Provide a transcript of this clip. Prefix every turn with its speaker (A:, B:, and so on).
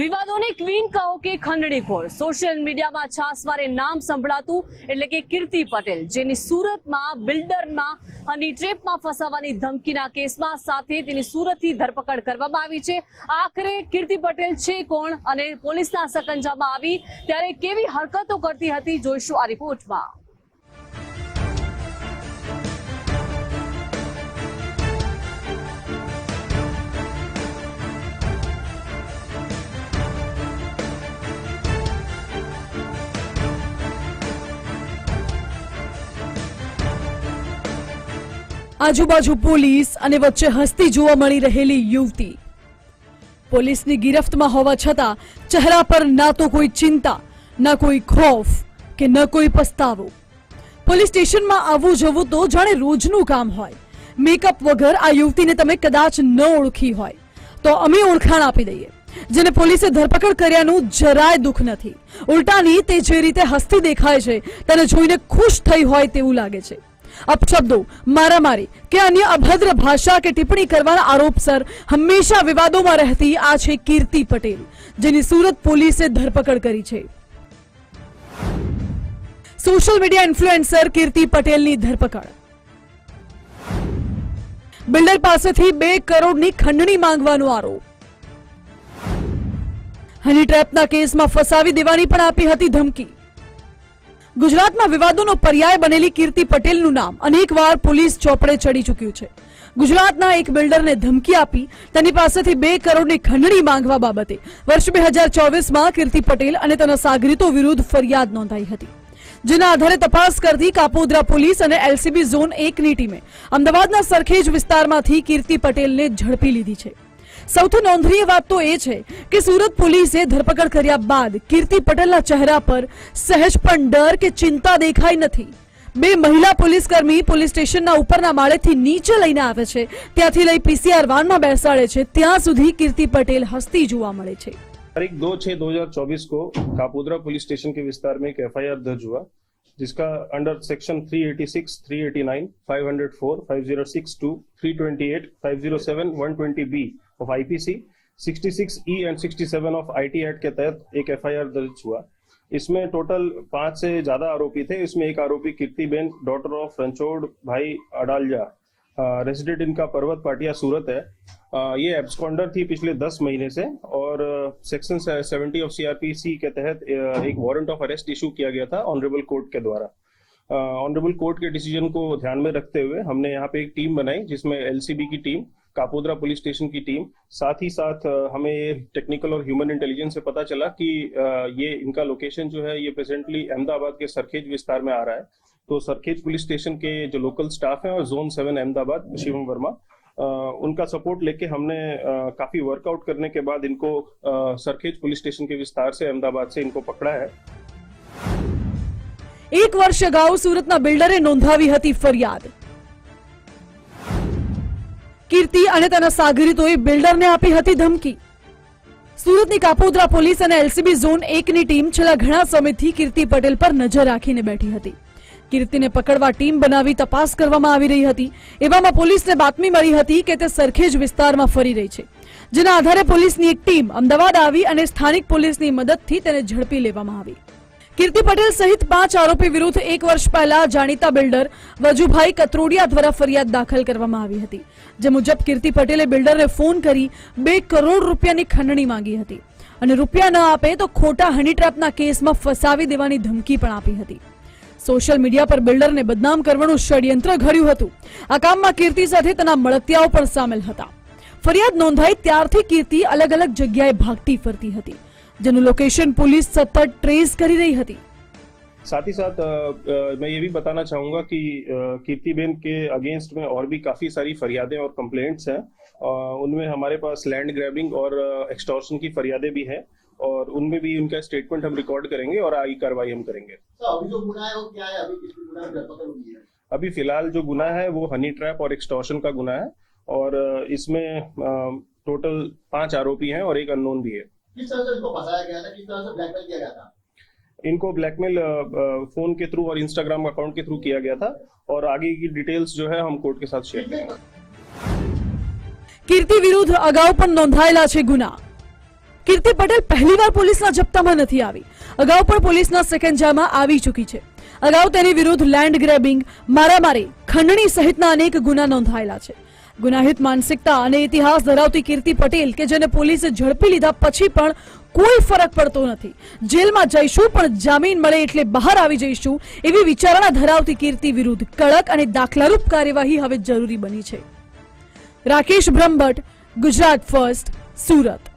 A: વિવાદોની queen કહો કે ખંડણીખોર. Social મીડિયામાં છાસવારે નામ સંભળાતું એટલે કે કીર્તિ પટેલ, જેની સુરતમાં બિલ્ડરમાં હની ટ્રેપમાં ફસાવાની ધમકીના કેસમાં સાથે તેની સુરતથી ધરપકડ કરવામાં આવી છે. આખરે કીર્તિ પટેલ છે કોણ અને પોલીસના સકંજામાં આવી ત્યારે કેવી હરકતો કરતી હતી, જોઈશું આ રિપોર્ટમાં.
B: આજુબાજુ પોલીસ અને વચ્ચે હસતી જોવા મળી રહેલી યુવતી. પોલીસની ગિરફ્તમાં હોવા છતાં ચહેરા પર ના તો કોઈ ચિંતા, ના કોઈ ખોફ કે ન કોઈ પસ્તાવો. પોલીસ સ્ટેશનમાં આવવું જવું તો જાણે રોજનું કામ હોય. મેકઅપ વગર આ યુવતીને તમે કદાચ ન ઓળખી હોય. તો અમે ઓળખાણ આપી દઈએ. જેને પોલીસે ધરપકડ કર્યાનું જરાય દુઃખ નથી. ઉલટાની તે જે રીતે હસતી દેખાય છે, તેને જોઈને ખુશ થઈ હોય તેવું લાગે છે. અપશબ્દો, મારામારી કે અન્ય અભદ્ર ભાષા કે ટિપ્પણી કરવાના આરોપસર હંમેશા વિવાદોમાં રહેતી આ છે કીર્તિ પટેલ, જેની સુરત પોલીસે ધરપકડ કરી છે. સોશિયલ મીડિયા ઇન્ફ્લુએન્સર કીર્તિ પટેલની ધરપકડ. બિલ્ડર પાસેથી બે કરોડની ખંડણી માંગવાનો આરોપ. હની ટ્રેપના કેસમાં ફસાવી દેવાની પણ આપી હતી ધમકી. ગુજરાતમાં વિવાદોનો પર્યાય બનેલી કીર્તિ પટેલનું નામ. અનેકવાર પોલીસ ચોપડે ચડી ચૂક્યું છે. ગુજરાતના એક બિલ્ડરને ધમકી આપી તેની પાસેથી બે કરોડની ખંડણી માંગવા બાબતે. વર્ષ બે હજાર ચોવીસમાં કીર્તિ પટેલ અને તેના સાગરીતો વિરુદ્ધ ફરિયાદ નોંધાઈ હતી. જેના આધારે તપાસ કરતી કાપોદ્રા પોલીસ અને એલસીબી ઝોન એકની ટીમે. અમદાવાદના સરખેજ વિસ્તારમાંથી કીર્તિ પટેલને ઝડપી લીધી છે. સૌથી નોંધનીય વાત તો એ છે કે સુરત પોલીસે ધરપકડ કર્યા બાદ કીર્તિ પટેલના ચહેરા પર સહેજ પણ ડર કે ચિંતા દેખાઈ નથી બે મહિલા પોલીસકર્મી પોલીસ સ્ટેશનના ઉપરના માળેથી નીચે લઈને આવે છે ત્યાંથી લઈ પીસીઆર વાનમાં બેસાડે છે ત્યાં સુધી કીર્તિ પટેલ હસતી જોવા મળે છે
C: तारीख दो छह दो हजार चौबीस को कापोद्रा पुलिस स्टेशन के विस्तार में एक एफ दर्ज हुआ जिसका under section 386, 389, 504, 5062, 328, 507, 120 B Of IPC 66 E and 67 of IT act के तहत एक एफआईआर दर्ज हुआ। इसमें टोटल पाँच से ज़्यादा आरोपी थे। इसमें एक आरोपी कीर्तिबेन डॉटर ऑफ़ रणछोड़ भाई अडालजा रेसिडेंट इनका पर्वत पाटिया सूरत है। अ, ये एब्सकॉन्डर थी पिछले दस महीने से और सेक्शन सेवेंटी ऑफ़ सीआरपीसी के तहत एक वारंट ऑफ़ अरेस्ट इशू किया गया था ऑनरेबल कोर्ट के द्वारा। ऑनरेबल कोर्ट के डिसीज़न को ध्यान में रखते हुए हमने यहाँ पे एक टीम बनाई जिसमें एलसीबी की टीम कापोद्रा पुलिस स्टेशन की टीम साथ ही साथ अ, हमें ये टेक्निकल और ह्यूमन इंटेलिजेंस से पता चला कि अ, ये इनका लोकेशन जो है ये प्रेजेंटली अहमदाबाद के सरखेज विस्तार में आ रहा है तो सरखेज पुलिस स्टेशन के जो लोकल स्टाफ है और जोन सेवन अहमदाबाद शिवम वर्मा अ, उनका सपोर्ट लेके हमने अ, काफी वर्कआउट करने के बाद इनको अ, सरखेज पुलिस स्टेशन के विस्तार से अहमदाबाद से इनको पकड़ा है
B: એક વર્ષ અગાઉ સુરતના બિલ્ડરે નોંધાવી હતી ફરિયાદ કીર્તિ અને તેના સાગરીતોએ બિલ્ડરને આપી હતી ધમકી. સુરતની કાપોદ્રા પોલીસ અને એલસીબી ઝોન એકની ટીમ છેલ્લા ઘણા સમયથી કીર્તિ પટેલ પર નજર રાખીને બેઠી હતી. કીર્તિને પકડવા ટીમ બનાવી તપાસ કરવામાં આવી રહી હતી. એવામાં પોલીસને બાતમી મળી હતી કે તે સરખેજ વિસ્તારમાં ફરી રહી છે. જેના આધારે પોલીસની એક ટીમ અમદાવાદ આવી અને સ્થાનિક પોલીસની મદદથી તેને ઝડપી લેવામાં આવી. કીર્તિ પટેલ સહિત પાંચ આરોપી વિરુદ્ધ એક વર્ષ પહેલા જાણીતા બિલ્ડર વજુભાઈ કતરોડિયા દ્વારા ફરિયાદ દાખલ કરવામાં આવી હતી. જે મુજબ કીર્તિ પટેલે બિલ્ડરને ફોન કરી બે કરોડ રૂપિયાની ખંડણી માંગી હતી અને રૂપિયા ન આપે તો ખોટા હની ટ્રેપના કેસમાં ફસાવી દેવાની ધમકી પણ આપી હતી. સોશિયલ મીડિયા પર બિલ્ડરને બદનામ કરવાનું ષડયંત્ર ઘડ્યું હતું. આ કામમાં કીર્તિ સાથે તેના મળતિયાઓ પણ સામેલ હતા. ફરિયાદ નોંધાઈ ત્યારથી કીર્તિ અલગ અલગ જગ્યાએ ભાગતી ફરતી હતી. જેનું લોકેશન પોલીસ સતત ટ્રેસ કરી રહી હતી
C: साथ ही साथ अ, अ, मैं ये भी बताना चाहूंगा कि अ, कीर्तिबेन के अगेंस्ट में और भी काफी सारी फरियादें और कंप्लेंट्स हैं अ, उनमें हमारे पास लैंड ग्रैबिंग और एक्सटॉर्शन की फरियादें भी हैं और उनमें भी उनका स्टेटमेंट हम रिकॉर्ड करेंगे और आगे कार्रवाई हम करेंगे
D: तो अभी जो गुना है वो क्या है अभी किस गुना में धरपकड़ हुई है
C: अभी फिलहाल जो गुना है वो हनी ट्रैप और एक्सटॉर्शन का गुना है और अ, इसमें टोटल पांच आरोपी हैं और एक अननोन भी है
D: किस तरह से इनको फंसाया गया था किस तरह से ब्लैकमेल किया गया था
C: इनको ब्लैकमेल फोन के थ्रू और इंस्टाग्राम अकाउंट के थ्रू किया गया था और आगे की डिटेल्स जो है हम कोर्ट के साथ शेयर करेंगे
D: कितने
B: કીર્તિ વિરુદ્ધ અગાઉ પણ નોંધાયેલા છે ગુના કીર્તિ પટેલ પહેલીવાર પોલીસના જપ્તામાં નથી આવી અગાઉ પણ પોલીસના સેકન્જામાં આવી ચૂકી છે અગાઉ તેની વિરુદ્ધ લેન્ડ ગ્રેબિંગ મારામારી ખંડણી સહિતના અનેક ગુના નોંધાયેલા છે. ગુનાહિત માનસિકતા અને ઇતિહાસ ધરાવતી કીર્તિ પટેલ કે જેને પોલીસે ઝડપી લીધા પછી પણ કોઈ ફરક પડતો નથી. જેલમાં જઈશું પણ જામીન મળે એટલે બહાર આવી જઈશું એવી વિચારણા ધરાવતી કીર્તિ વિરુદ્ધ કડક અને દાખલારૂપ કાર્યવાહી હવે જરૂરી બની છે. રાકેશ બ્રહ્મભટ્ટ, ગુજરાત ફર્સ્ટ, સુરત.